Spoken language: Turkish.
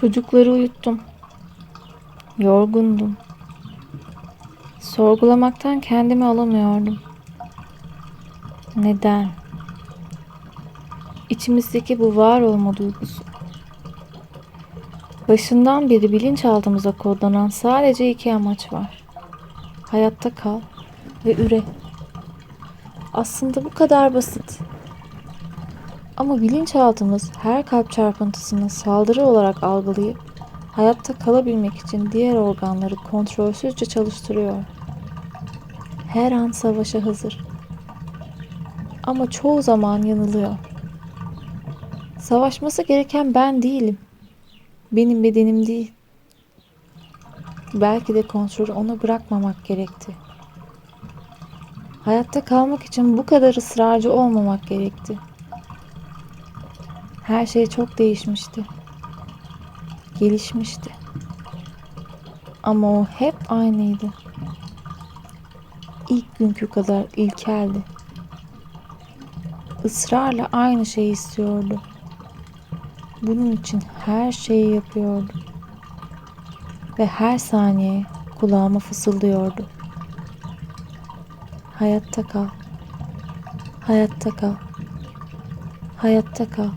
Çocukları uyuttum. Yorgundum. Sorgulamaktan kendimi alamıyordum. Neden? İçimizdeki bu var olma duygusu. Başından beri bilinçaltımıza kodlanan sadece iki amaç var. Hayatta kal ve üre. Aslında bu kadar basit. Ama bilinçaltımız her kalp çarpıntısını saldırı olarak algılayıp hayatta kalabilmek için diğer organları kontrolsüzce çalıştırıyor. Her an savaşa hazır. Ama çoğu zaman yanılıyor. Savaşması gereken ben değilim. Benim bedenim değil. Belki de kontrolü ona bırakmamak gerekti. Hayatta kalmak için bu kadar ısrarcı olmamak gerekti. Her şey çok değişmişti. Gelişmişti. Ama o hep aynıydı. İlk günkü kadar ilkeldi. Israrla aynı şeyi istiyordu. Bunun için her şeyi yapıyordu. Ve her saniye kulağıma fısıldıyordu. Hayatta kal. Hayatta kal. Hayatta kal.